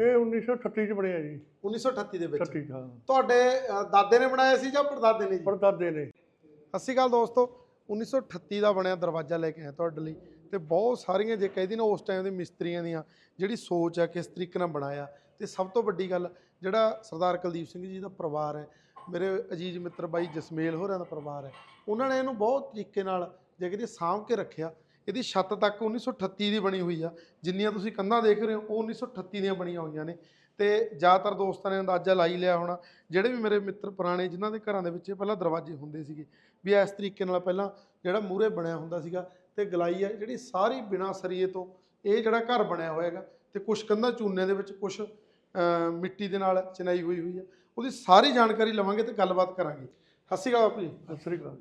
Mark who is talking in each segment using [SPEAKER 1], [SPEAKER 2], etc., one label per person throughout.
[SPEAKER 1] ਇਹ 1938 ਚ ਬਣਿਆ ਜੀ।
[SPEAKER 2] 1938 ਦੇ ਵਿੱਚ।
[SPEAKER 1] 38 ਹਾਂ।
[SPEAKER 2] ਤੁਹਾਡੇ ਅ, ਦਾਦੇ ਨੇ ਬਣਾਇਆ ਸੀ ਜਾਂ ਪੜਦਾਦੇ ਨੇ ਜੀ?
[SPEAKER 1] ਪੜਦਾਦੇ ਨੇ।
[SPEAKER 2] ਸਤਿ ਸ਼੍ਰੀ ਅਕਾਲ ਦੋਸਤੋ। 1938 ਦਾ ਬਣਿਆ ਦਰਵਾਜ਼ਾ ਲੈ ਕੇ ਆਇਆ ਤੁਹਾਡੇ ਲਈ। ਤੇ ਬਹੁਤ ਸਾਰੀਆਂ ਜੇ ਕਹਿਦੀ ਨਾ ਉਸ ਟਾਈਮ ਦੇ ਮਿਸਤਰੀਆਂ ਦੀਆਂ ਜਿਹੜੀ ਸੋਚ ਆ ਕਿਸ ਤਰੀਕੇ ਨਾਲ ਬਣਾਇਆ। ਤੇ ਸਭ ਤੋਂ ਵੱਡੀ ਗੱਲ ਜਿਹੜਾ ਸਰਦਾਰ ਕੁਲਦੀਪ ਸਿੰਘ ਜੀ ਦਾ ਪਰਿਵਾਰ ਹੈ ਮੇਰੇ ਅਜੀਜ਼ ਮਿੱਤਰ ਬਾਈ ਜਸਮੇਲ ਹੋਰਾਂ ਦਾ ਪਰਿਵਾਰ ਹੈ ਉਹਨਾਂ ਨੇ ਇਹਨੂੰ ਬਹੁਤ ਤਰੀਕੇ ਨਾਲ ਜੇ ਕਿਤੇ ਸਾਂਭ ਕੇ ਰੱਖਿਆ। ਇਹਦੀ ਛੱਤ ਤੱਕ 1938 ਦੀ ਬਣੀ ਹੋਈ ਆ। ਜਿੰਨੀਆਂ ਤੁਸੀਂ ਕੰਧਾਂ ਦੇਖ ਰਹੇ ਹੋ ਉਹ 1938 ਦੀਆਂ ਬਣੀਆਂ ਹੋਈਆਂ ਨੇ। ਤੇ ਜ਼ਿਆਦਾਤਰ ਦੋਸਤਾਂ ਨੇ ਅੰਦਾਜ਼ਾ ਲਾਈ ਲਿਆ ਹੋਣਾ ਜਿਹੜੇ ਵੀ ਮੇਰੇ ਮਿੱਤਰ ਪੁਰਾਣੇ ਜਿਨ੍ਹਾਂ ਦੇ ਘਰਾਂ ਦੇ ਵਿੱਚ ਪਹਿਲਾਂ ਦਰਵਾਜ਼ੇ ਹੁੰਦੇ ਸੀਗੇ ਵੀ ਇਸ ਤਰੀਕੇ ਨਾਲ ਪਹਿਲਾਂ ਜਿਹੜਾ ਮੂਰੇ ਬਣਿਆ ਹੁੰਦਾ ਸੀਗਾ ਤੇ ਗਲਾਈ ਆ ਜਿਹੜੀ ਸਾਰੀ ਬਿਨਾ ਸਰੀਏ ਤੋਂ ਇਹ ਜਿਹੜਾ ਘਰ ਬਣਿਆ ਹੋਏਗਾ ਤੇ ਕੁਝ ਕੰਧਾਂ ਚੂਨੇ ਦੇ ਵਿੱਚ ਕੁਝ ਮਿੱਟੀ ਦੇ ਨਾਲ ਚਿਨਾਈ ਹੋਈ ਹੋਈ ਆ। ਉਹਦੀ ਸਾਰੀ ਜਾਣਕਾਰੀ ਲਵਾਂਗੇ ਤੇ ਗੱਲਬਾਤ ਕਰਾਂਗੇ। ਸਤਿ ਸ਼੍ਰੀ ਅਕਾਲ ਬਾਪੂ ਜੀ।
[SPEAKER 1] ਸਤਿ ਸ੍ਰੀ ਅਕਾਲ।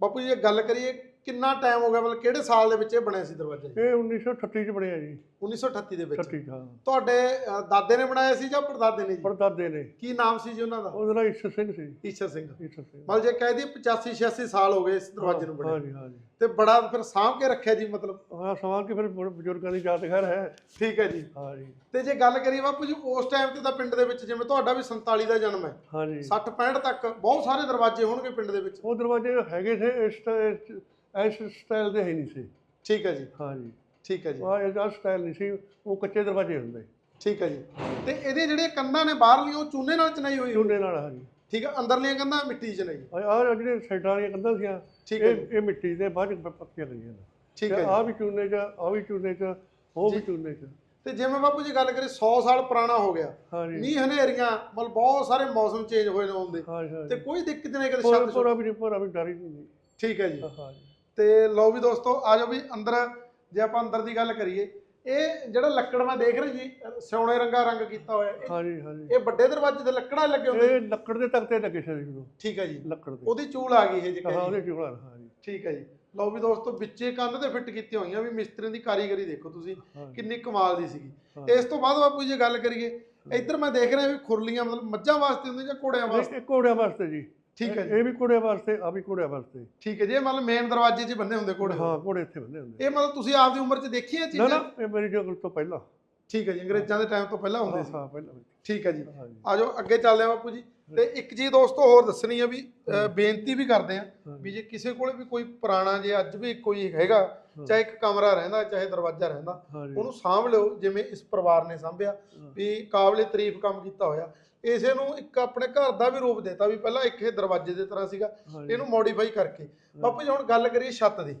[SPEAKER 2] ਬਾਪੂ ਜੀ ਇਹ ਗੱਲ ਕਰੀਏ ਕਿੰਨਾ ਟਾਈਮ ਹੋ ਗਿਆ ਮਤਲਬ ਕਿਹੜੇ ਸਾਲ ਦੇ ਵਿੱਚ ਇਹ ਬਣਿਆ ਸੀ ਦਰਵਾਜ਼ਾ? ਜੀ
[SPEAKER 1] ਇਹ 1938 ਚ ਬਣਿਆ ਜੀ।
[SPEAKER 2] 1938 ਦੇ ਵਿੱਚ?
[SPEAKER 1] 38 ਹਾਂ।
[SPEAKER 2] ਤੁਹਾਡੇ ਅ, ਦਾਦੇ ਨੇ ਬਣਾਇਆ ਸੀ ਜਾਂ ਪੜਦਾਦੇ ਨੇ ਜੀ?
[SPEAKER 1] ਪੜਦਾਦੇ ਨੇ।
[SPEAKER 2] ਕੀ ਨਾਮ ਸੀ ਜੀ ਉਹਨਾਂ ਦਾ?
[SPEAKER 1] ਉਹਦਾ ਨਾਂ ਈਸ਼ਰ ਸਿੰਘ ਸੀ।
[SPEAKER 2] ਈਸ਼ਰ ਸਿੰਘ।
[SPEAKER 1] ਈਸ਼ਰ ਸਿੰਘ।
[SPEAKER 2] ਮਤਲਬ ਜੇ ਕਹਿ ਦਈਏ 85 86 ਸਾਲ ਹੋ ਗਏ ਇਸ ਦਰਵਾਜ਼ੇ ਨੂੰ ਬਣੇ
[SPEAKER 1] ਹਾਂਜੀ ਹਾਂਜੀ
[SPEAKER 2] ਤੇ ਬੜਾ ਫਿਰ ਸਾਂਭ ਕੇ ਰੱਖਿਆ ਜੀ ਮਤਲਬ?
[SPEAKER 1] ਹਾਂ ਸਵਾਲ ਕਿ ਫਿਰ ਬ- ਬਜ਼ੁਰਗਾਂ ਦੀ ਯਾਦ ਖੈਰ ਹੈ।
[SPEAKER 2] ਠੀਕ ਹੈ ਜੀ।
[SPEAKER 1] ਹਾਂਜੀ
[SPEAKER 2] ਤੇ ਜੇ ਗੱਲ ਕਰੀਏ ਬਾਪੂ ਜੀ ਉਸ ਟਾਈਮ ਤੇ ਤਾਂ ਪਿੰਡ ਦੇ ਵਿੱਚ ਜਿਵੇਂ ਤੁਹਾਡਾ ਵੀ 47 ਦਾ ਜਨਮ ਹੈ।
[SPEAKER 1] ਹਾਂਜੀ
[SPEAKER 2] 60 65 ਤੱਕ ਬਹੁਤ ਸਾਰੇ ਦਰਵਾਜ਼ੇ ਹੋਣਗੇ ਪਿੰਡ ਦੇ ਵਿੱਚ।
[SPEAKER 1] ਉਹ ਦਰਵਾਜ਼ੇ ਹੈਗੇ ਸੀ ਇਸ ਟ- ਇਸ ਸਟਾਈਲ ਦੇ ਹੈ ਨਹੀਂ ਸੀ।
[SPEAKER 2] ਠੀਕ ਹੈ ਜੀ।
[SPEAKER 1] ਹਾਂਜੀ।
[SPEAKER 2] ਠੀਕ ਹੈ ਜੀ।
[SPEAKER 1] ਉਹ ਇਹਦਾ ਸਟਾਈਲ ਨਹੀਂ ਸੀ ਉਹ ਕੱਚੇ ਦਰਵਾਜ਼ੇ ਹੁੰਦੇ।
[SPEAKER 2] ਠੀਕ ਹੈ ਜੀ। ਤੇ ਇਹਦੇ ਜਿਹੜੀਆਂ ਕੰਧਾਂ ਨੇ ਬਾਹਰਲੀਆਂ ਉਹ ਚੂਨੇ ਨਾਲ ਚਨਾਈ ਹੋਈ।
[SPEAKER 1] ਚੂਨੇ ਨਾਲ ਹਾਂਜੀ।
[SPEAKER 2] ਠੀਕ ਹੈ ਅੰਦਰਲੀਆਂ ਕੰਧਾਂ ਮਿੱਟੀ ਦੀ ਚਨਾਈ
[SPEAKER 1] ਆਹ ਜਿਹੜੇ ਸਾਈਡਾਂ ਵਾਲੀਆਂ ਕੰਧਾਂ ਸੀਆਂ
[SPEAKER 2] ਠੀਕ ਹੈ
[SPEAKER 1] ਇਹ
[SPEAKER 2] ਜੀ
[SPEAKER 1] ਮਿੱਟੀ ਦੇ ਬਾਅਦ ਚ ਪੱਕੀਆਂ ਨੇ।
[SPEAKER 2] ਠੀਕ ਹੈ
[SPEAKER 1] ਆ
[SPEAKER 2] ਜੀ
[SPEAKER 1] ਵੀ ਚੂਨੇ ਚ ਆ ਵੀ ਚੂਨੇ ਚ ਉਹ ਵੀ
[SPEAKER 2] ਜੀ।
[SPEAKER 1] ਚੂਨੇ ਚ।
[SPEAKER 2] ਤੇ ਜਿਵੇਂ ਬਾਪੂ ਜੀ ਗੱਲ ਕਰੀਏ 100 ਸਾਲ ਪੁਰਾਣਾ ਹੋ ਗਿਆ। ਮੀਂਹ ਹਨੇਰੀਆਂ ਮਤਲਬ ਬਹੁਤ ਸਾਰੇ ਮੌਸਮ ਚੇਂਜ ਹੋਏ ਨੇ ਹੁੰਦੇ ਤੇ ਕੋਈ ਦਿੱਕਤ ਨਹੀਂ ਕਦੇ ਛੱਤ
[SPEAKER 1] ਪੂਰਾ ਵੀ ਨਹੀਂ ਪੂਰਾ ਵੀ ਡਰੀ ਨਹੀਂ।
[SPEAKER 2] ਠੀਕ ਹੈ ਜੀ।
[SPEAKER 1] ਹਾਂਜੀ।
[SPEAKER 2] ਤੇ ਲਓ ਵੀ ਦੋਸਤੋ ਆ ਜਾਓ ਵੀ ਅੰਦਰ ਜੇ ਆਪਾਂ ਅੰਦਰ ਦੀ ਗੱਲ ਕਰੀਏ ਇਹ ਜਿਹੜਾ ਲੱਕੜ ਮੈਂ ਦੇਖ ਰਿਹਾ ਜੀ ਸਿਉਣੇ ਰੰਗਾ ਰੰਗ ਕੀਤਾ ਹੋਇਆ ਇਹ-
[SPEAKER 1] ਹਾਂਜੀ ਹਾਂਜੀ।
[SPEAKER 2] ਇਹ ਵੱਡੇ ਦਰਵਾਜ਼ੇ ਦੇ ਲੱਕੜਾਂ ਲੱਗੇ ਹੁੰਦੇ
[SPEAKER 1] ਇਹ ਲੱਕੜ ਦੇ ਤਖਤੇ ਲੱਗੇ ਸੀ ਜਦੋਂ
[SPEAKER 2] ਠੀਕ ਹੈ ਜੀ।
[SPEAKER 1] ਲੱਕੜ ਦੇ।
[SPEAKER 2] ਉਹਦੀ ਚੂਲ ਆ ਗਈ ਇਹ ਜੀ
[SPEAKER 1] ਹਾਂ ਉਹਦੇ ਚੂੜਾ ਹਾਂਜੀ
[SPEAKER 2] ਠੀਕ ਹੈ ਜੀ। ਲਓ ਵੀ ਦੋਸਤੋ ਵਿੱਚੇ ਕੰਧ ਤੇ ਫਿੱਟ ਕੀਤੀਆਂ ਹੋਈਆਂ ਵੀ ਮਿਸਤਰੀਆਂ ਦੀ ਕਾਰੀਗਰੀ ਦੇਖੋ ਤੁਸੀਂ
[SPEAKER 1] ਹਾਂਜੀ
[SPEAKER 2] ਕਿੰਨੀ ਕਮਾਲ ਦੀ ਸੀਗੀ।
[SPEAKER 1] ਹਾਂ।
[SPEAKER 2] ਇਸ ਤੋਂ ਬਾਅਦ ਬਾਪੂ ਜੀ ਜੇ ਗੱਲ ਕਰੀਏ ਇੱਧਰ ਮੈਂ ਦੇਖ ਰਿਹਾ ਵੀ ਖੁਰਲੀਆਂ ਮਤਲਬ ਮੱਝਾਂ ਵਾਸਤੇ ਹੁੰਦੀਆਂ ਜਾਂ ਘੋੜਿਆਂ ਵਾਸਤੇ?
[SPEAKER 1] ਇਹ ਘੋੜਿਆਂ ਵਾਸਤੇ ਜੀ।
[SPEAKER 2] ਠੀਕ ਹੈ
[SPEAKER 1] ਇਹ-
[SPEAKER 2] ਜੀ।
[SPEAKER 1] ਇਹ ਵੀ ਘੋੜਿਆਂ ਵਾਸਤੇ ਆ ਵੀ ਘੋੜਿਆਂ ਵਾਸਤੇ।
[SPEAKER 2] ਠੀਕ ਹੈ ਜੀ ਇਹ ਮਤਲਬ ਮੇਨ ਦਰਵਾਜ਼ੇ 'ਚ ਬੰਨੇ ਹੁੰਦੇ ਘੋੜੇ।
[SPEAKER 1] ਹਾਂ ਘੋੜੇ ਇੱਥੇ ਬੰਦੇ ਹੁੰਦੇ
[SPEAKER 2] ਇਹ ਮਤਲਬ ਤੁਸੀਂ ਆਪਦੀ ਉਮਰ 'ਚ ਦੇਖੀ ਇਹ
[SPEAKER 1] ਨਾ
[SPEAKER 2] ਚੀਜ਼ਾਂ?
[SPEAKER 1] ਨਾ ਇਹ ਮੇਰੀ ਜਗਲ ਤੋਂ ਪਹਿਲਾਂ।
[SPEAKER 2] ਠੀਕ ਹੈ ਜੀ ਅੰਗਰੇਜ਼ਾਂ ਦੇ ਟਾਈਮ ਤੋਂ ਪਹਿਲਾਂ ਹੁੰਦੇ
[SPEAKER 1] ਹਾਂ
[SPEAKER 2] ਸੀ।
[SPEAKER 1] ਹਾਂ ਪਹਿਲਾਂ
[SPEAKER 2] ਠੀਕ ਹੈ ਜੀ। ਆਜੋ ਅੱਗੇ ਚੱਲਦੇ ਆ ਬਾਪੂ ਜੀ। ਤੇ ਇੱਕ ਚੀਜ਼ ਦੋਸਤੋ ਹੋਰ ਦੱਸਣੀ ਆ ਵੀ ਅ, ਬੇਨਤੀ ਵੀ ਕਰਦੇ ਆ ਵੀ ਜੇ ਕਿਸੇ ਕੋਲੇ ਵੀ ਕੋਈ ਪੁਰਾਣਾ ਜੇ ਅੱਜ ਵੀ ਕੋਈ ਹੈਗਾ ਚਾਹੇ ਇੱਕ ਕਮਰਾ ਰਹਿੰਦਾ ਚਾਹੇ ਦਰਵਾਜ਼ਾ ਰਹਿੰਦਾ ਉਹਨੂੰ ਸਾਂਭ ਲਿਓ ਜਿਵੇਂ ਇਸ ਪਰਿਵਾਰ ਨੇ ਸਾਂਭਿਆ ਵੀ ਕਾਬਲੇ ਤਾਰੀਫ ਕੰਮ ਕੀਤਾ ਹੋਇਆ। ਇਸੇ ਨੂੰ ਇੱਕ ਆਪਣੇ ਘਰ ਦਾ ਵੀ ਰੂਪ ਦਿੱਤਾ ਵੀ ਪਹਿਲਾਂ ਇੱਕ ਇਹ ਦਰਵਾਜ਼ੇ ਦੇ ਤਰ੍ਹਾਂ ਸੀਗਾ ਇਹਨੂੰ ਮੋਡੀਫਾਈ ਕਰਕੇ। ਬਾਪੂ ਜੀ ਹੁਣ ਗੱਲ ਕਰੀਏ ਛੱਤ ਦੀ।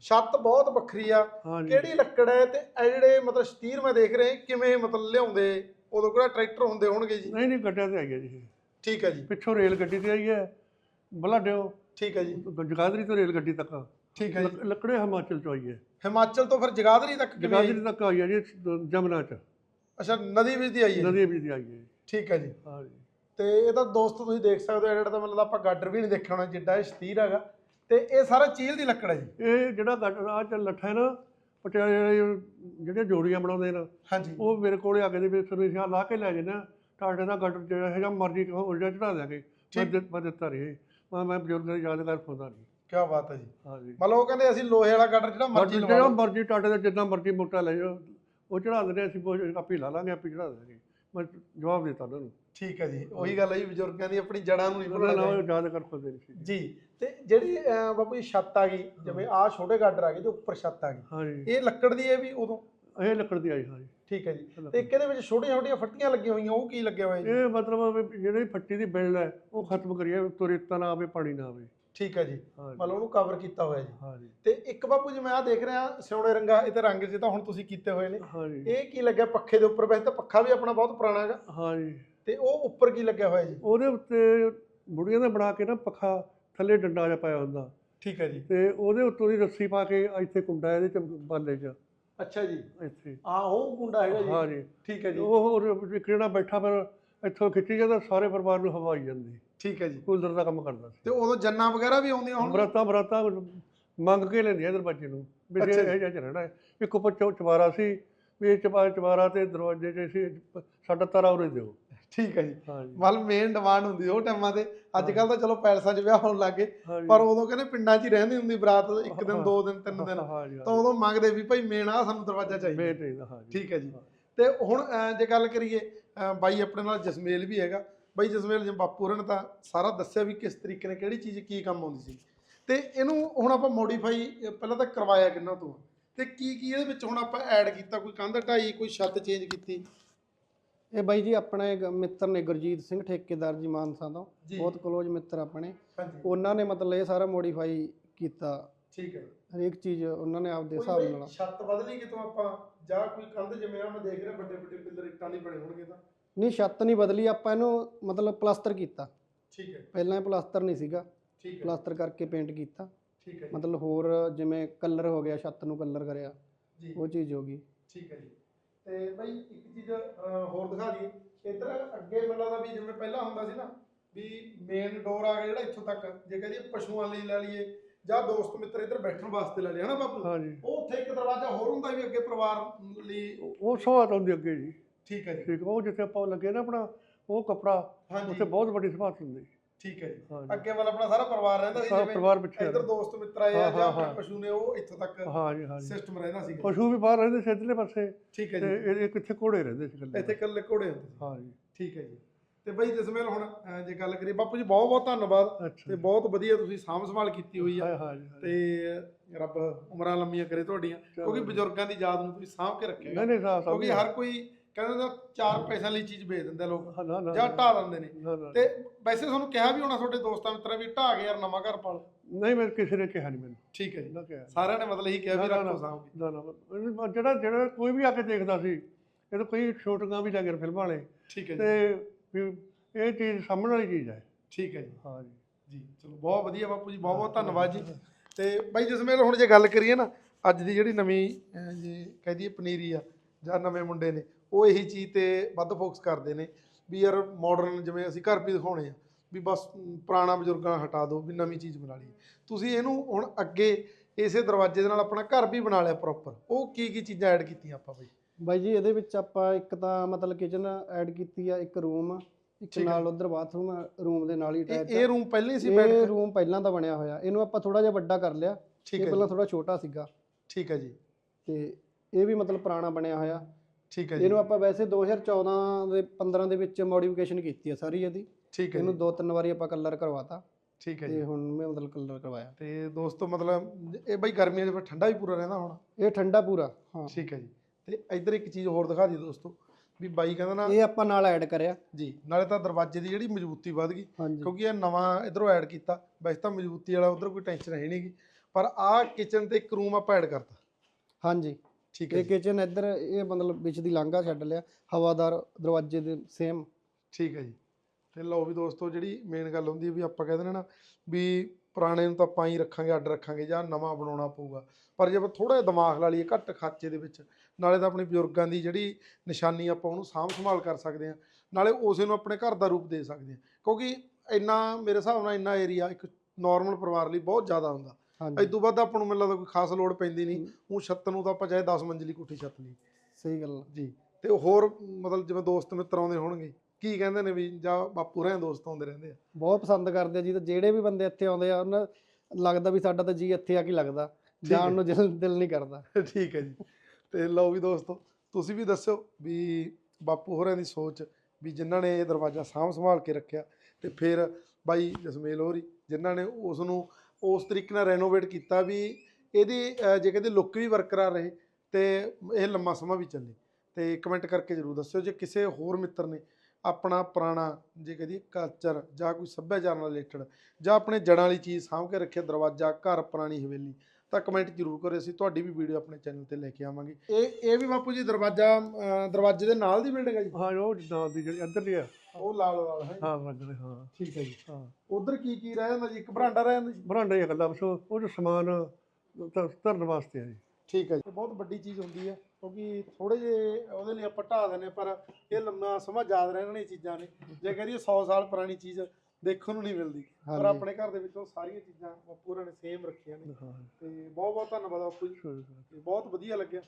[SPEAKER 1] ਛੱਤ
[SPEAKER 2] ਬਹੁਤ ਵੱਖਰੀ ਆ। ਕਿਹੜੀ ਲੱਕੜ ਹੈ ਤੇ ਇਹ ਜਿਹੜੇ ਮਤਲਬ ਸਟੀਰ ਮੈਂ ਦੇਖ ਰਿਹਾ ਕਿਵੇਂ ਮਤਲਬ ਲਿਆਉਂਦੇ? ਉਦੋਂ ਕਿਹੜਾ ਟਰੈਕਟਰ ਹੁੰਦੇ ਹੋਣਗੇ ਜੀ?
[SPEAKER 1] ਨਹੀਂ ਨਹੀਂ ਗੱਡਿਆਂ ਤੇ ਆਈ ਹੈ ਜੀ।
[SPEAKER 2] ਠੀਕ ਹੈ ਜੀ।
[SPEAKER 1] ਪਿੱਛੋਂ ਰੇਲ ਗੱਡੀ ਤੇ ਆਈ ਹੈ। ਬਲਾਡਿਓ
[SPEAKER 2] ਠੀਕ ਹੈ ਜੀ।
[SPEAKER 1] ਜਗਾਦਰੀ ਤੋਂ ਰੇਲ ਗੱਡੀ ਤੱਕ।
[SPEAKER 2] ਠੀਕ ਹੈ ਜੀ।
[SPEAKER 1] ਲੱਕ- ਲੱਕੜੇ ਹਿਮਾਚਲ ਤੋਂ ਆਈ ਹੈ।
[SPEAKER 2] ਹਿਮਾਚਲ ਤੋਂ ਫਿਰ ਜਗਾਦਰੀ ਤੱਕ ਕਿਵੇਂ ਆਈ?
[SPEAKER 1] ਜਗਾਦਰੀ ਤੱਕ ਆਈ ਹੈ ਜੀ ਜਮਨਾ ਚ।
[SPEAKER 2] ਅੱਛਾ ਨਦੀ ਵਿੱਚ ਦੀ ਆਈ ਹੈ।
[SPEAKER 1] ਨਦੀ ਵਿੱਚ ਦੀ ਆਈ ਹੈ।
[SPEAKER 2] ਠੀਕ ਹੈ ਜੀ।
[SPEAKER 1] ਹਾਂਜੀ
[SPEAKER 2] ਤੇ ਇਹ ਤਾਂ ਦੋਸਤ ਤੁਸੀਂ ਦੇਖ ਸਕਦੇ ਹੋ ਜਿਹੜਾ ਤਾਂ ਮਤਲਬ ਆਪਾਂ ਗਾਡਰ ਵੀ ਨਹੀਂ ਦੇਖਿਆ ਹੋਣਾ ਜਿੱਡਾ ਇਹ ਸਟੀਰ ਹੈਗਾ। ਤੇ ਇਹ ਸਾਰਾ ਚੀਲ ਦੀ ਲੱਕੜ ਹੈ ਜੀ।
[SPEAKER 1] ਇਹ ਜਿਹੜਾ ਆ ਚ ਲੱਠਾ ਹੈ ਨਾ ਪਟਿਆਲੇ ਵਾਲੇ ਜਿਹੜੇ ਜੋੜੀਆਂ ਬਣਾਉਂਦੇ ਨੇ
[SPEAKER 2] ਹਾਂਜੀ।
[SPEAKER 1] ਉਹ ਮੇਰੇ ਕੋਲੇ ਆ ਕੇ ਦੇ ਵਿੱਚ ਸਰਵਿਸ ਲਾ ਕੇ ਲੈ ਜਾਂਦੇ ਆ। ਤੁਹਾਡੇ ਦਾ ਗੱਡ ਜਿਹੜਾ ਹੈਗਾ ਮਰਜ਼ੀ ਕਹੋ ਉਲਝਾ ਚੜਾ ਦਿਆਂਗੇ। ਮੈਂ। ਦਿੱਤ- ਮੈਂ ਦਿੱਤਾ ਰਹੀ ਮੈਂ ਮੈਂ ਬਜ਼ੁਰਗਾਂ ਦੀ ਯਾਦਗਾਰ ਪਾਉਂਦਾ ਨਹੀਂ।
[SPEAKER 2] ਕੀ ਬਾਤ ਹੈ ਜੀ।
[SPEAKER 1] ਹਾਂਜੀ।
[SPEAKER 2] ਮਤਲਬ ਉਹ ਕਹਿੰਦੇ ਅਸੀਂ ਲੋਹੇ ਵਾਲਾ ਗਾਡਰ ਜਿਹੜਾ ਮਰਜ਼ੀ
[SPEAKER 1] ਮਰਜ਼ੀ
[SPEAKER 2] ਲਵਾ
[SPEAKER 1] ਜਿਹੜਾ
[SPEAKER 2] ਲਓ।
[SPEAKER 1] ਮਰਜ਼ੀ ਤੁਹਾਡੇ ਦਾ ਜਿੰਨਾ ਮਰਜ਼ੀ ਮੋਟਾ ਲੈ ਜਾਓ ਉਹ ਚੜਾ ਦਿੰਦੇ ਅਸੀਂ ਉਹ ਆਪੇ ਲਾ ਲਾਂਗੇ ਆਪੇ ਚੜਾ ਦਿਆਂਗੇ। ਮੈਂ ਜਵਾਬ ਦਿੱਤਾ ਉਹਨਾਂ ਨੂੰ।
[SPEAKER 2] ਠੀਕ ਹੈ ਜੀ। ਉਹੀ ਗੱਲ ਹੈ ਜੀ ਬਜ਼ੁਰਗਾਂ ਦੀ ਆਪਣੀ ਜੜਾਂ ਨੂੰ ਨਹੀਂ
[SPEAKER 1] ਉਹਨਾਂ
[SPEAKER 2] ਭੁੱਲਣਾ।
[SPEAKER 1] ਨਾਲ ਯਾਦਗਾਰ ਖੋਦੇ ਨਹੀਂ ਸੀ।
[SPEAKER 2] ਜੀ ਤੇ ਜਿਹੜੀ ਅਹ, ਬਾਪੂ ਜੀ ਛੱਤ ਆ ਗਈ ਜਿਵੇਂ ਆਹ ਛੋਟੇ ਗਾਡਰ ਆ ਗਏ ਤੇ ਉੱਪਰ ਛੱਤ ਆ ਗਈ।
[SPEAKER 1] ਹਾਂਜੀ।
[SPEAKER 2] ਇਹ ਲੱਕੜ ਦੀ ਹੈ ਵੀ ਉਦੋਂ?
[SPEAKER 1] ਇਹ ਲੱਕੜ ਦੀ ਆਈ ਹਾਂਜੀ
[SPEAKER 2] ਠੀਕ ਹੈ ਜੀ। ਤੇ ਇੱਕ ਇਹਦੇ ਵਿੱਚ ਛੋਟੀਆਂ ਛੋਟੀਆਂ ਫੱਟੀਆਂ ਲੱਗੀਆਂ ਹੋਈਆਂ ਉਹ ਕੀ ਲੱਗਿਆ ਹੋਇਆ ਜੀ?
[SPEAKER 1] ਇਹ ਮਤਲਬ ਵੀ ਜਿਹੜੀ ਫੱਟੀ ਦੀ ਬਿਲਡ ਹੈ ਉਹ ਖਤਮ ਕਰੀਏ ਤੁਰਿੱਤਾ ਨਾ ਆਵੇ ਪਾਣੀ ਨਾ ਆਵੇ।
[SPEAKER 2] ਠੀਕ ਹੈ ਜੀ। ਮਤਲਬ ਉਹਨੂੰ ਕਵਰ ਕੀਤਾ ਹੋਇਆ ਜੀ।
[SPEAKER 1] ਹਾਂਜੀ
[SPEAKER 2] ਤੇ ਇੱਕ ਬਾਪੂ ਜੀ ਮੈਂ ਆ ਦੇਖ ਰਿਹਾ ਸਿਉਣੇ ਰੰਗਾ ਇਹ ਤਾਂ ਰੰਗ ਜੇ ਤਾਂ ਹੁਣ ਤੁਸੀਂ ਕੀਤੇ ਹੋਏ ਨੇ। ਇਹ ਕੀ ਲੱਗਿਆ ਪੱਖੇ ਦੇ ਉੱਪਰ? ਵੈਸੇ ਤਾਂ ਪੱਖਾ ਵੀ ਆਪਣਾ ਬਹੁਤ ਪੁਰਾਣਾ ਹੈਗਾ।
[SPEAKER 1] ਹਾਂਜੀ
[SPEAKER 2] ਤੇ ਉਹ ਉੱਪਰ ਕੀ ਲੱਗਿਆ ਹੋਇਆ ਜੀ?
[SPEAKER 1] ਉਹਦੇ ਉੱਤੇ ਬੁੜੀਆਂ ਦਾ ਬਣਾ ਕੇ ਨਾ ਪੱਖਾ ਥੱਲੇ ਡੰਡਾ ਜਿਹਾ ਪਾਇਆ ਹੁੰਦਾ।
[SPEAKER 2] ਠੀਕ ਹੈ ਜੀ।
[SPEAKER 1] ਤੇ ਉਹਦੇ ਉੱਤੋਂ ਦੀ ਰੱਸੀ ਪਾ ਕੇ ਇੱਥੇ ਕੁੰਡਾ ਇਹਦੇ ਚ ਬਾਲੇ ਚ।
[SPEAKER 2] ਅੱਛਾ ਜੀ।
[SPEAKER 1] ਇੱਥੇ।
[SPEAKER 2] ਆ ਉਹ ਕੁੰਡਾ ਹੈਗਾ ਜੀ?
[SPEAKER 1] ਹਾਂਜੀ
[SPEAKER 2] ਠੀਕ ਹੈ ਜੀ।
[SPEAKER 1] ਉਹ ਹੋਰ ਇੱਕ ਜਿਹੜਾ ਬੈਠਾ ਫਿਰ ਇੱਥੋਂ ਖਿੱਚੀ ਜਾਂਦਾ ਸਾਰੇ ਪਰਿਵਾਰ ਨੂੰ ਹਵਾ ਆਈ ਜਾਂਦੀ।
[SPEAKER 2] ਠੀਕ ਹੈ ਜੀ।
[SPEAKER 1] ਕੂਲਰ ਦਾ ਕੰਮ ਕਰਦਾ ਸੀ।
[SPEAKER 2] ਤੇ ਉਦੋਂ ਜੰਨਾ ਵਗੈਰਾ ਵੀ ਆਉਂਦੀਆਂ ਹੁਣ
[SPEAKER 1] ਬਰਾਤਾਂ ਬਰਾਤਾਂ ਮੰਗ ਕੇ ਲੈਂਦੀਆਂ ਦਰਵਾਜ਼ੇ ਨੂੰ। ਵੀ ਇਹ ਚ ਰਹਿਣਾ ਹੈ। ਇੱਕ ਉੱਪਰ ਚੌ- ਚੁਬਾਰਾ ਸੀ ਵੀ ਇਹ ਚੁਬਾਰਾ ਤੇ ਦਰਵਾਜ਼ੇ 'ਚ ਸੀ ਸਾਡਾ ਤਾਰਾ ਉਰੇ ਦਿਓ।
[SPEAKER 2] ਠੀਕ ਹੈ ਜੀ। ਮਤਲਬ ਮੇਨ ਡਿਮਾਂਡ ਹੁੰਦੀ ਉਹ ਟਾਈਮਾਂ ਤੇ। ਅੱਜ ਕੱਲ ਤਾਂ ਚਲੋ ਪੈਲਸਾਂ 'ਚ ਵਿਆਹ ਹੋਣ ਲੱਗੇ ਪਰ ਉਦੋਂ ਕਹਿੰਦੇ ਪਿੰਡਾਂ 'ਚ ਹੀ ਰਹਿੰਦੀ ਹੁੰਦੀ ਬਰਾਤ ਇੱਕ ਦਿਨ ਦੋ ਦਿਨ ਤਿੰਨ ਦਿਨ। ਤਾਂ ਉਦੋਂ ਮੰਗਦੇ ਵੀ ਭਾਈ ਮੇਨ ਆ ਸਾਨੂੰ ਦਰਵਾਜ਼ਾ ਚਾਹੀਦਾ।
[SPEAKER 1] ਮੇਨ ਚਾਹੀਦਾ ਹਾਂਜੀ
[SPEAKER 2] ਠੀਕ ਹੈ ਜੀ। ਤੇ ਹੁਣ ਜੇ ਗੱਲ ਕਰੀਏ ਬਾਈ ਆਪਣੇ ਨਾਲ ਜਸਮੇਲ ਵੀ ਹੈਗਾ। ਬਾਈ ਜਸਮੇਲ ਜਿਵੇਂ ਬਾਪੂ ਨੇ ਤਾਂ ਸਾਰਾ ਦੱਸਿਆ ਵੀ ਕਿਸ ਤਰੀਕੇ ਨਾਲ ਕਿਹੜੀ ਚੀਜ਼ ਕੀ ਕੰਮ ਆਉਂਦੀ ਸੀ। ਤੇ ਇਹਨੂੰ ਹੁਣ ਆਪਾਂ ਮੋਡੀਫਾਈ ਪਹਿਲਾਂ ਤਾਂ ਕਰਵਾਇਆ ਕਿੰਨਾ ਤੋਂ। ਤੇ ਕੀ ਕੀ ਇਹਦੇ ਵਿੱਚ ਹੁਣ ਆਪਾਂ ਐਡ ਕੀਤਾ ਕੋਈ ਕੰਧ ਢਾਈ ਕੋਈ ਛੱਤ ਚੇਂਜ ਕੀਤੀ?
[SPEAKER 3] ਇਹ ਬਾਈ ਜੀ ਆਪਣੇ ਗ- ਮਿੱਤਰ ਨੇ ਗੁਰਜੀਤ ਸਿੰਘ ਠੇਕੇਦਾਰ ਜੀ ਮਾਨਸਾ ਤੋਂ।
[SPEAKER 2] ਜੀ।
[SPEAKER 3] ਬਹੁਤ ਕਲੋਜ਼ ਮਿੱਤਰ ਆਪਣੇ।
[SPEAKER 2] ਹਾਂਜੀ।
[SPEAKER 3] ਉਹਨਾਂ ਨੇ ਮਤਲਬ ਇਹ ਸਾਰਾ ਮੋਡੀਫਾਈ ਕੀਤਾ।
[SPEAKER 2] ਠੀਕ ਹੈ।
[SPEAKER 3] ਹਰੇਕ ਚੀਜ਼ ਉਹਨਾਂ ਨੇ ਆਪਦੇ
[SPEAKER 2] ਕੋਈ
[SPEAKER 3] ਹਿਸਾਬ
[SPEAKER 2] ਬਈ
[SPEAKER 3] ਨਾਲ।
[SPEAKER 2] ਛੱਤ ਬਦਲੀ ਕਿਤੋਂ ਆਪਾਂ? ਜਾਂ ਕੋਈ ਕੰਧ ਜਿਵੇਂ ਆ ਮੈਂ ਦੇਖ ਰਿਹਾ ਵੱਡੇ ਵੱਡੇ ਪਿੱਲਰ ਇੱਟਾਂ ਨਹੀਂ ਬਣੇ ਹੋਣਗੇ ਤਾਂ?
[SPEAKER 3] ਨਹੀਂ ਛੱਤ ਨਹੀਂ ਬਦਲੀ ਆਪਾਂ ਇਹਨੂੰ ਮਤਲਬ ਪਲਾਸਟਰ ਕੀਤਾ।
[SPEAKER 2] ਠੀਕ ਹੈ।
[SPEAKER 3] ਪਹਿਲਾਂ ਇਹ ਪਲਾਸਟਰ ਨਹੀਂ ਸੀਗਾ।
[SPEAKER 2] ਠੀਕ ਹੈ।
[SPEAKER 3] ਪਲਾਸਟਰ ਕਰਕੇ ਪੇਂਟ ਕੀਤਾ।
[SPEAKER 2] ਠੀਕ ਹੈ ਜੀ,
[SPEAKER 3] ਮਤਲਬ ਹੋਰ ਜਿਵੇਂ ਕਲਰ ਹੋ ਗਿਆ ਛੱਤ ਨੂੰ ਕਲਰ ਕਰਿਆ।
[SPEAKER 2] ਜੀ।
[SPEAKER 3] ਉਹ ਚੀਜ਼ ਹੋ ਗਈ।
[SPEAKER 2] ਠੀਕ ਹੈ ਜੀ। ਤੇ ਬਈ ਇੱਕ ਚੀਜ਼ ਅਹ, ਹੋਰ ਦਿਖਾ ਦਈਏ। ਇੱਧਰ ਅੱਗੇ ਮੈਨੂੰ ਲੱਗਦਾ ਵੀ ਜਿਵੇਂ ਪਹਿਲਾਂ ਹੁੰਦਾ ਸੀ ਨਾ ਵੀ ਮੇਨ ਡੋਰ ਆ ਗਿਆ ਜਿਹੜਾ ਇੱਥੋਂ ਤੱਕ। ਜੇ ਕਹਦੀਏ ਪਸ਼ੂਆਂ ਲਈ ਲੈ ਲਈਏ ਜਾਂ ਦੋਸਤ ਮਿੱਤਰ ਇੱਧਰ ਬੈਠਣ ਵਾਸਤੇ ਲੈ ਲਿਆ ਨਾ ਬਾਪੂ?
[SPEAKER 1] ਹਾਂਜੀ।
[SPEAKER 2] ਉਹ ਉੱਥੇ ਇੱਕ ਦਰਵਾਜ਼ਾ ਹੋਰ ਹੁੰਦਾ ਵੀ ਅੱਗੇ ਪਰਿਵਾਰ ਲਈ।
[SPEAKER 1] ਉਹ ਸਵਾਤ ਆਉਂਦੀ ਅੱਗੇ ਜੀ।
[SPEAKER 2] ਠੀਕ ਹੈ ਜੀ।
[SPEAKER 1] ਠੀਕ ਉਹ ਜਿੱਥੇ ਆਪਾਂ ਲੱਗੇ ਨਾ ਆਪਣਾ ਉਹ ਕਪੜਾ
[SPEAKER 2] ਹਾਂਜੀ।
[SPEAKER 1] ਉੱਥੇ ਬਹੁਤ ਵੱਡੀ ਸਵਾਤ ਹੁੰਦੀ।
[SPEAKER 2] ਠੀਕ ਹੈ ਜੀ।
[SPEAKER 1] ਹਾਂਜੀ।
[SPEAKER 2] ਅੱਗੇ ਵੱਲ ਆਪਣਾ ਸਾਰਾ ਪਰਿਵਾਰ ਰਹਿੰਦਾ ਸੀ
[SPEAKER 1] ਸਾਰਾ
[SPEAKER 2] ਜਿਵੇਂ
[SPEAKER 1] ਪਰਿਵਾਰ ਪਿੱਛੇ
[SPEAKER 2] ਇੱਧਰ ਦੋਸਤ ਮਿੱਤਰ ਆਏ ਆ
[SPEAKER 1] ਹਾਂ,
[SPEAKER 2] ਜਾਂ
[SPEAKER 1] ਹਾਂ,
[SPEAKER 2] ਆਪਣੇ
[SPEAKER 1] ਹਾਂ।
[SPEAKER 2] ਪਸ਼ੂ ਨੇ ਉਹ ਇੱਥੋਂ ਤੱਕ
[SPEAKER 1] ਹਾਂਜੀ ਹਾਂਜੀ।
[SPEAKER 2] ਸਿਸਟਮ ਰਹਿੰਦਾ ਸੀ।
[SPEAKER 1] ਪਸ਼ੂ ਵੀ ਬਾਹਰ ਰਹਿੰਦੇ ਸੀ ਇੱਧਰਲੇ ਪਾਸੇ।
[SPEAKER 2] ਠੀਕ ਹੈ
[SPEAKER 1] ਤੇ
[SPEAKER 2] ਜੀ।
[SPEAKER 1] ਇਹ ਇਹ ਕਿੱਥੇ ਘੋੜੇ ਰਹਿੰਦੇ ਸੀ ਇਕੱਲੇ।
[SPEAKER 2] ਇੱਥੇ ਇਕੱਲੇ ਘੋੜੇ ਹੁੰਦੇ ਸੀ।
[SPEAKER 1] ਹਾਂਜੀ।
[SPEAKER 2] ਠੀਕ ਹੈ ਜੀ। ਤੇ ਬਈ ਜਸਮੇਲ ਹੁਣ ਅਹ, ਜੇ ਗੱਲ ਕਰੀਏ ਬਾਪੂ ਜੀ ਬਹੁਤ ਬਹੁਤ ਧੰਨਵਾਦ
[SPEAKER 1] ਅੱਛਾ
[SPEAKER 2] ਤੇ ਬਹੁਤ ਵਧੀਆ ਤੁਸੀਂ ਸਾਂਭ ਸੰਭਾਲ ਕੀਤੀ ਹੋਈ ਆ।
[SPEAKER 1] ਹਾਂ ਹਾਂਜੀ ਹਾਂਜੀ।
[SPEAKER 2] ਤੇ ਰੱਬ ਉਮਰਾਂ ਲੰਮੀਆਂ ਕਰੇ ਤੁਹਾਡੀਆਂ। ਕਿਉਂਕਿ ਬਜ਼ੁਰਗਾਂ ਦੀ ਯਾਦ ਨੂੰ ਤੁਸੀਂ ਸਾਂਭ ਕੇ ਰੱਖਿਆ
[SPEAKER 1] ਨਹੀਂ ਨਹੀਂ ਸਾਹਿਬ
[SPEAKER 2] ਕਿਉਂਕਿ ਹਰ ਕੋਈ ਕਹਿੰਦਾ ਨਾ ਚਾਰ ਪੈਸਿਆਂ ਲਈ ਚੀਜ਼ ਵੇਚ ਦਿੰਦੇ ਆ ਲੋਕ
[SPEAKER 1] ਨਾ ਨਾ
[SPEAKER 2] ਜਾਂ ਢਾ ਦਿੰਦੇ ਨੇ।
[SPEAKER 1] ਨਾ ਨਾ
[SPEAKER 2] ਤੇ ਵੈਸੇ ਤੁਹਾਨੂੰ ਕਿਹਾ ਵੀ ਹੋਣਾ ਤੁਹਾਡੇ ਦੋਸਤਾਂ ਮਿੱਤਰਾਂ ਵੀ ਢਾ ਕੇ ਯਾਰ ਨਵਾਂ ਘਰ ਪਾਲ।
[SPEAKER 1] ਨਹੀਂ ਮੈਂ ਕਿਸੇ ਨੇ ਕਿਹਾ ਨਹੀਂ ਮੈਨੂੰ।
[SPEAKER 2] ਠੀਕ ਹੈ ਜੀ।
[SPEAKER 1] ਨਾ ਕਿਹਾ।
[SPEAKER 2] ਸਾਰਿਆਂ ਨੇ ਮਤਲਬ ਇਹੀ ਕਿਹਾ ਵੀ
[SPEAKER 1] ਨਾ, ਨਾ,
[SPEAKER 2] ਰੱਖੋ
[SPEAKER 1] ਨਾ।
[SPEAKER 2] ਸਾਂਭ ਕੇ।
[SPEAKER 1] ਨਾ ਨਾ ਨਾ। ਜਿਹੜਾ ਜਿਹੜਾ ਕੋਈ ਵੀ ਆ ਕੇ ਦੇਖਦਾ ਸੀ ਇਹ ਤਾਂ ਕਈ ਸ਼ੂਟਿੰਗਾਂ ਵੀ ਲੱਗੇ ਨੇ ਫਿਲਮਾਂ ਵਾਲੇ।
[SPEAKER 2] ਠੀਕ ਹੈ ਜੀ।
[SPEAKER 1] ਤੇ ਵੀ ਇਹ ਚੀਜ਼ ਸਾਹਮਣੇ ਵਾਲੀ ਚੀਜ਼ ਹੈ।
[SPEAKER 2] ਠੀਕ ਹੈ ਜੀ।
[SPEAKER 1] ਹਾਂ ਜੀ।
[SPEAKER 2] ਜੀ ਚਲੋ ਬਹੁਤ ਵਧੀਆ ਬਾਪੂ ਜੀ ਬਹੁਤ ਬਹੁਤ ਧੰਨਵਾਦ ਜੀ। ਤੇ ਬਾਈ ਜਸਮੇਲ ਹੁਣ ਜੇ ਗੱਲ ਕਰੀਏ ਨਾ ਅੱਜ ਦੀ ਜਿਹੜੀ ਨਵੀਂ ਅਹ, ਜੇ ਕਹਿ ਦਈਏ ਪਨੀਰੀ ਆ ਜਾਂ ਨਵੇਂ ਮੁੰਡੇ ਨੇ ਉਹ ਇਹੀ ਚੀਜ਼ ਤੇ ਵੱਧ ਫੋਕਸ ਕਰਦੇ ਨੇ ਵੀ ਯਾਰ ਮਾਡਰਨ ਜਿਵੇਂ ਅਸੀਂ ਘਰ ਵੀ ਦਿਖਾਉਣੇ ਆ ਵੀ ਬਸ ਪੁਰਾਣਾ ਬਜ਼ੁਰਗਾਂ ਹਟਾ ਦਿਓ ਵੀ ਨਵੀਂ ਚੀਜ਼ ਬਣਾ ਲਈਏ। ਤੁਸੀਂ ਇਹਨੂੰ ਹੁਣ ਅੱਗੇ ਇਸੇ ਦਰਵਾਜ਼ੇ ਦੇ ਨਾਲ ਆਪਣਾ ਘਰ ਵੀ ਬਣਾ ਲਿਆ ਪ੍ਰੋਪਰ ਉਹ ਕੀ ਕੀ ਚੀਜ਼ਾਂ ਐਡ ਕੀਤੀਆਂ ਆਪਾਂ ਬਾਈ?
[SPEAKER 3] ਬਾਈ ਜੀ ਇਹਦੇ ਵਿੱਚ ਆਪਾਂ ਇੱਕ ਤਾਂ ਮਤਲਬ ਕਿਚਨ ਐਡ ਕੀਤੀ ਆ ਇੱਕ ਰੂਮ ਇੱਕ। ਨਾਲ ਉਧਰ ਬਾਥਰੂਮ ਰੂਮ ਦੇ ਨਾਲ ਹੀ ਅਟੈਚ
[SPEAKER 2] ਇਹ ਰੂਮ ਪਹਿਲਾਂ ਹੀ ਸੀ ਬੈਠ
[SPEAKER 3] ਇਹ ਰੂਮ ਪਹਿਲਾਂ ਦਾ ਬਣਿਆ ਹੋਇਆ। ਇਹਨੂੰ ਆਪਾਂ ਥੋੜਾ ਜਿਹਾ ਵੱਡਾ ਕਰ ਲਿਆ
[SPEAKER 2] ਠੀਕ ਹੈ
[SPEAKER 3] ਪਹਿਲਾਂ ਥੋੜਾ ਛੋਟਾ ਸੀਗਾ।
[SPEAKER 2] ਠੀਕ ਹੈ ਜੀ।
[SPEAKER 3] ਤੇ ਇਹ ਵੀ ਮਤਲਬ ਪੁਰਾਣਾ ਬਣਿਆ ਹੋਇਆ।
[SPEAKER 2] ਠੀਕ ਹੈ ਜੀ।
[SPEAKER 3] ਇਹਨੂੰ ਆਪਾਂ ਵੈਸੇ 2014 ਦੇ 15 ਦੇ ਵਿੱਚ ਮੋਡੀਫਿਕੇਸ਼ਨ ਕੀਤੀ ਆ ਸਾਰੀ ਇਹਦੀ।
[SPEAKER 2] ਠੀਕ ਹੈ
[SPEAKER 3] ਇਹਨੂੰ ਦੋ ਤਿੰਨ ਵਾਰੀ ਆਪਾਂ ਕਲਰ ਕਰਵਾਤਾ।
[SPEAKER 2] ਠੀਕ ਹੈ ਜੀ।
[SPEAKER 3] ਤੇ ਹੁਣ ਮੈਂ ਮਤਲਬ ਕਲਰ ਕਰਵਾਇਆ।
[SPEAKER 2] ਤੇ ਦੋਸਤੋ ਮਤਲਬ ਇਹ ਬਈ ਗਰਮੀਆਂ ਦੇ ਵਿੱਚ ਠੰਡਾ ਵੀ ਪੂਰਾ ਰਹਿੰਦਾ ਹੁਣ।
[SPEAKER 3] ਇਹ ਠੰਡਾ ਪੂਰਾ ਹਾਂ।
[SPEAKER 2] ਠੀਕ ਹੈ ਜੀ। ਤੇ ਇੱਧਰ ਇੱਕ ਚੀਜ਼ ਹੋਰ ਦਿਖਾ ਦਿਓ ਦੋਸਤੋ ਵੀ ਬਾਈ ਕਹਿੰਦਾ ਨਾ
[SPEAKER 3] ਇਹ ਆਪਾਂ ਨਾਲ ਐਡ ਕਰਿਆ।
[SPEAKER 2] ਜੀ ਨਾਲੇ ਤਾਂ ਦਰਵਾਜ਼ੇ ਦੀ ਜਿਹੜੀ ਮਜ਼ਬੂਤੀ ਵੱਧ ਗਈ। ਕਿਉਂਕਿ ਇਹ ਨਵਾਂ ਇਧਰੋਂ ਐਡ ਕੀਤਾ। ਵੈਸੇ ਤਾਂ ਮਜ਼ਬੂਤੀ ਵਾਲਾ ਉਧਰ ਕੋਈ ਟੈਨਸ਼ਨ ਹੈ ਨਹੀਂਗੀ ਪਰ ਆਹ ਕਿਚਨ ਤੇ ਇੱਕ ਰੂਮ ਆਪਾਂ ਐਡ ਕਰਤਾ।
[SPEAKER 3] ਹਾਂਜੀ।
[SPEAKER 2] ਠੀਕ ਹੈ
[SPEAKER 3] ਇਹ ਕਿਚਨ ਇੱਧਰ ਇਹ ਮਤਲਬ ਵਿੱਚ ਦੀ ਲਾਂਘਾ ਛੱਡ ਲਿਆ ਹਵਾਦਾਰ ਦਰਵਾਜ਼ੇ ਦੇ ਸੇਮ
[SPEAKER 2] ਠੀਕ ਹੈ ਜੀ। ਤੇ ਲਓ ਵੀ ਦੋਸਤੋ ਜਿਹੜੀ ਮੇਨ ਗੱਲ ਹੁੰਦੀ ਹੈ ਵੀ ਆਪਾਂ ਕਹਿੰਦੇ ਨੇ ਨਾ ਵੀ ਪੁਰਾਣੇ ਨੂੰ ਤਾਂ ਆਪਾਂ ਹੀ ਰੱਖਾਂਗੇ ਅੱਡ ਰੱਖਾਂਗੇ ਜਾਂ ਨਵਾਂ ਬਣਾਉਣਾ ਪਊਗਾ। ਪਰ ਜੇ ਆਪਾਂ ਥੋੜਾ ਜਿਹਾ ਦਿਮਾਗ ਲਾ ਲਈਏ ਘੱਟ ਖਰਚੇ ਦੇ ਵਿੱਚ ਨਾਲੇ ਤਾਂ ਆਪਣੇ ਬਜ਼ੁਰਗਾਂ ਦੀ ਜਿਹੜੀ ਨਿਸ਼ਾਨੀ ਆਪਾਂ ਉਹਨੂੰ ਸਾਂਭ ਸੰਭਾਲ ਕਰ ਸਕਦੇ ਹਾਂ ਨਾਲੇ ਉਸੇ ਨੂੰ ਆਪਣੇ ਘਰ ਦਾ ਰੂਪ ਦੇ ਸਕਦੇ ਹਾਂ। ਕਿਉਂਕਿ ਇੰਨਾ ਮੇਰੇ ਹਿਸਾਬ ਨਾਲ ਇੰਨਾ ਏਰੀਆ ਇੱਕ ਨਾਰਮਲ ਪਰਿਵਾਰ ਲਈ ਬਹੁਤ ਜ਼ਿਆਦਾ ਹੁੰਦਾ।
[SPEAKER 3] ਹਾਂਜੀ।
[SPEAKER 2] ਇਦੋਂ ਵੱਧ ਆਪਾਂ ਨੂੰ ਮੈਨੂੰ ਲੱਗਦਾ ਕੋਈ ਖਾਸ ਲੋੜ ਪੈਂਦੀ ਨਹੀਂ। ਉਹ ਛੱਤ ਨੂੰ ਤਾਂ ਆਪਾਂ ਚਾਹੇ 10 ਮੰਜ਼ਲੀ ਕੋਠੀ ਛੱਤ ਲਈ।
[SPEAKER 3] ਸਹੀ ਗੱਲ ਆ।
[SPEAKER 2] ਜੀ। ਤੇ ਹੋਰ ਮਤਲਬ ਜਿਵੇਂ ਦੋਸਤ ਮਿੱਤਰ ਆਉਂਦੇ ਹੋਣਗੇ ਕੀ ਕਹਿੰਦੇ ਨੇ ਵੀ ਜਾਂ ਬਾਪੂ ਰਹਿ ਦੋਸਤ ਆਉਂਦੇ ਰਹਿੰਦੇ ਆ?
[SPEAKER 3] ਬਹੁਤ ਪਸੰਦ ਕਰਦੇ ਆ ਜੀ ਤੇ ਜਿਹੜੇ ਵੀ ਬੰਦੇ ਇੱਥੇ ਆਉਂਦੇ ਆ ਉਹਨਾਂ ਲੱਗਦਾ ਵੀ ਸਾਡਾ ਤਾਂ ਜੀ ਇੱਥੇ ਆ ਕੇ ਲੱਗਦਾ।
[SPEAKER 2] ਹੈ।
[SPEAKER 3] ਜਾਣ ਨੂੰ ਦਿਲ ਦਿਲ ਨਹੀਂ ਕਰਦਾ।
[SPEAKER 2] ਠੀਕ ਹੈ ਜੀ। ਤੇ ਲਓ ਵੀ ਦੋਸਤੋ ਤੁਸੀਂ ਵੀ ਦੱਸਿਓ ਵੀ ਬਾਪੂ ਹੋਰਾਂ ਦੀ ਸੋਚ ਵੀ ਜਿਨ੍ਹਾਂ ਨੇ ਇਹ ਦਰਵਾਜ਼ਾ ਸਾਂਭ ਸੰਭਾਲ ਕੇ ਰੱਖਿਆ ਤੇ ਫਿਰ ਬਾਈ ਜਸਮੇਲ ਹੋਰੀ ਜਿਨ੍ਹਾਂ ਨੇ ਉਸ ਨੂੰ ਉਸ ਤਰੀਕੇ ਨਾਲ ਰੈਨੋਵੇਟ ਕੀਤਾ ਵੀ ਇਹਦੀ ਜੇ ਕਹਿੰਦੇ ਲੁੱਕ ਵੀ ਬਰਕਰਾਰ ਰਹੇ ਤੇ ਇਹ ਲੰਮਾ ਸਮਾਂ ਵੀ ਚੱਲੇ। ਤੇ ਕਮੈਂਟ ਕਰਕੇ ਜਰੂਰ ਦੱਸਿਓ ਜੇ ਕਿਸੇ ਹੋਰ ਮਿੱਤਰ ਨੇ ਆਪਣਾ ਪੁਰਾਣਾ ਜੇ ਕਹਦੀ ਕਲਚਰ ਜਾਂ ਕੋਈ ਸੱਭਿਆਚਾਰ ਨਾਲ ਰਿਲੇਟਡ ਜਾਂ ਆਪਣੇ ਜੜਾਂ ਵਾਲੀ ਚੀਜ਼ ਸਾਂਭ ਕੇ ਰੱਖਿਆ ਦਰਵਾਜ਼ਾ, ਘਰ, ਪੁਰਾਣੀ ਹਵੇਲੀ ਤਾਂ ਕਮੈਂਟ ਜ਼ਰੂਰ ਕਰਿਓ ਅਸੀਂ ਤੁਹਾਡੀ ਵੀ ਵੀਡੀਓ ਆਪਣੇ ਚੈਨਲ ਤੇ ਲੈ ਕੇ ਆਵਾਂਗੇ। ਇਹ ਇਹ ਵੀ ਬਾਪੂ ਜੀ ਦਰਵਾਜ਼ਾ ਦਰਵਾਜ਼ੇ ਦੇ ਨਾਲ ਦੀ ਬਿਲਡਿੰਗ ਹੈ ਜੀ?
[SPEAKER 1] ਹਾਂ ਉਹ ਜਿੱਦਾਂ ਦੀ ਜਿਹੜੀ ਅੰਦਰਲੀ ਆ।
[SPEAKER 2] ਉਹ ਲਾਲ ਲਾਲ ਹੈ
[SPEAKER 1] ਹਾਂ ਲੱਗਦੇ ਹਾਂ।
[SPEAKER 2] ਠੀਕ ਹੈ ਜੀ।
[SPEAKER 1] ਹਾਂ।
[SPEAKER 2] ਉਧਰ ਕੀ ਕੀ ਰਹਿ ਜਾਂਦਾ ਜੀ? ਇੱਕ ਬਰਾਂਡਾ ਰਹਿ ਜਾਂਦਾ ਜੀ?
[SPEAKER 1] ਬਰਾਂਡਾ ਹੀ ਆ ਇਕੱਲਾ ਬਸ ਉਹ ਉਹ 'ਚ ਸਮਾਨ ਧ- ਧਰਨ ਵਾਸਤੇ ਆ ਜੀ।
[SPEAKER 2] ਠੀਕ ਹੈ ਜੀ। ਬਹੁਤ ਵੱਡੀ ਚੀਜ਼ ਹੁੰਦੀ ਹੈ ਕਿਉਂਕਿ ਥੋੜੇ ਜੇ ਉਹਦੇ ਲਈ ਆਪਾਂ ਢਾ ਦਿੰਦੇ ਹਾਂ, ਪਰ ਇਹ ਲੰਮਾ ਸਮਾਂ ਯਾਦ ਰਹਿਣ ਵਾਲੀਆਂ ਚੀਜ਼ਾਂ ਨੇ। ਜੇ ਕਰੀਏ 100 ਸਾਲ ਪੁਰਾਣੀ ਚੀਜ਼ ਦੇਖਣ ਨੂੰ ਨਹੀਂ ਮਿਲਦੀ। ਪਰ
[SPEAKER 3] ਹਾਂਜੀ।
[SPEAKER 2] ਆਪਣੇ ਘਰ ਦੇ ਵਿੱਚ ਉਹ ਸਾਰੀਆਂ ਚੀਜ਼ਾਂ ਬਾਪੂ ਹੋਰਾਂ ਨੇ ਸੇਮ ਰੱਖੀਆਂ ਨੇ।
[SPEAKER 1] ਹਾਂ।
[SPEAKER 2] ਤੇ ਬਹੁਤ ਬਹੁਤ ਧੰਨਵਾਦ ਬਾਪੂ ਜੀ। ਤੇ ਬਹੁਤ ਵਧੀਆ ਲੱਗਿਆ।